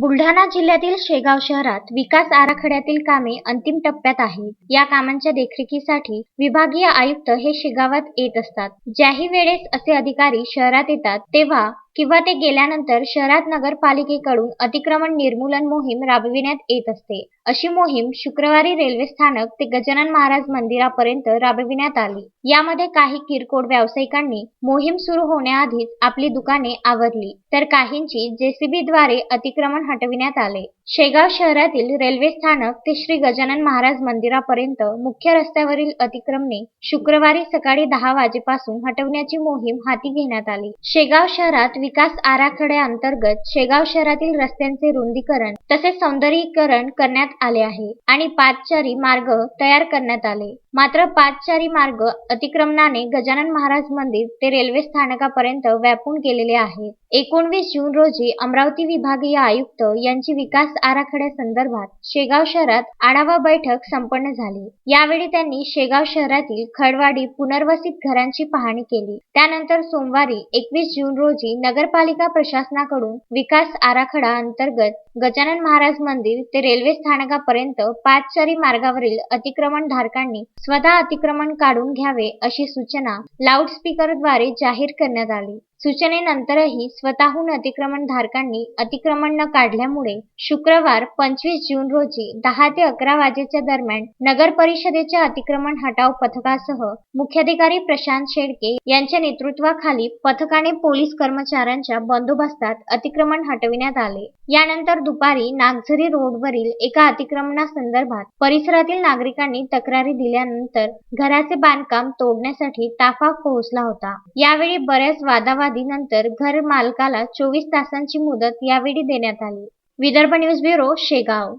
बुलढाणा जिल्ह्यातील शेगाव शहरात विकास आराखड्यातील कामे अंतिम टप्प्यात आहेत. या कामांच्या देखरेखीसाठी विभागीय आयुक्त हे शेगावात येत असतात. ज्याही वेळेस असे अधिकारी शहरात येतात तेव्हा किंवा ते गेल्यानंतर शहरात नगरपालिकेकडून अतिक्रमण निर्मूलन मोहीम राबविण्यात येत असते. अशी मोहीम शुक्रवारी रेल्वे स्थानक ते गजानन महाराज मंदिरापर्यंत राबविण्यात आली. यामध्ये काही किरकोळ व्यावसायिकांनी मोहीम सुरू होण्याआधीच आपली दुकाने आवरली तर काहींची जेसीबीद्वारे अतिक्रमण हटविण्यात आले. शेगाव शहरातील रेल्वे स्थानक ते श्री गजानन महाराज मंदिरापर्यंत मुख्य रस्त्यावरील अतिक्रमणे शुक्रवारी सकाळी दहा वाजेपासून हटवण्याची मोहीम हाती घेण्यात आली. शेगाव शहरात विकास आराखड्याअंतर्गत शेगाव शहरातील रस्त्यांचे रुंदीकरण तसेच सौंदर्यीकरण करण्यात आले आहे आणि पादचारी मार्ग तयार करण्यात आले. मात्र पादचारी मार्ग अतिक्रमणाने गजानन महाराज मंदिर ते रेल्वे स्थानकापर्यंत व्यापून गेलेले आहे. एकोणवीस जून रोजी अमरावती विभागीय आयुक्त यांची विकास आराखड्यासंदर्भात शेगाव शहरात आढावा बैठक संपन्न झाली. यावेळी त्यांनी शेगाव शहरातील खडवाडी पुनर्वसित घरांची पाहणी केली. त्यानंतर सोमवारी एकवीस जून रोजी नगरपालिका प्रशासनाकडून विकास आराखडा अंतर्गत गजानन महाराज मंदिर ते रेल्वे स्थानकापर्यंत पाचचरी मार्गावरील अतिक्रमण धारकांनी स्वतः अतिक्रमण काढून घ्यावे अशी सूचना लाऊडस्पीकरद्वारे जाहीर करण्यात आली. सूचनेनंतरही स्वतःहून अतिक्रमण धारकांनी अतिक्रमण न काढल्यामुळे शुक्रवार पंचवीस जून रोजी दहा ते अकरा वाजेच्या दरम्यान नगर परिषदेच्या अतिक्रमण हटाव पथकासह मुख्याधिकारी प्रशांत शेळके यांच्या नेतृत्वाखाली पथकाने पोलीस कर्मचाऱ्यांच्या बंदोबस्तात अतिक्रमण हटविण्यात आले. यानंतर दुपारी नागझरी रोडवरील एका अतिक्रमणासंदर्भात परिसरातील नागरिकांनी तक्रारी दिल्यानंतर घराचे बांधकाम तोडण्यासाठी ताफा पोहोचला होता. यावेळी बऱ्याच वादावाद घर मालकाला चोवीस तासांची मुदत यावेळी देण्यात आली. Vidarbha news bureau Shegaon.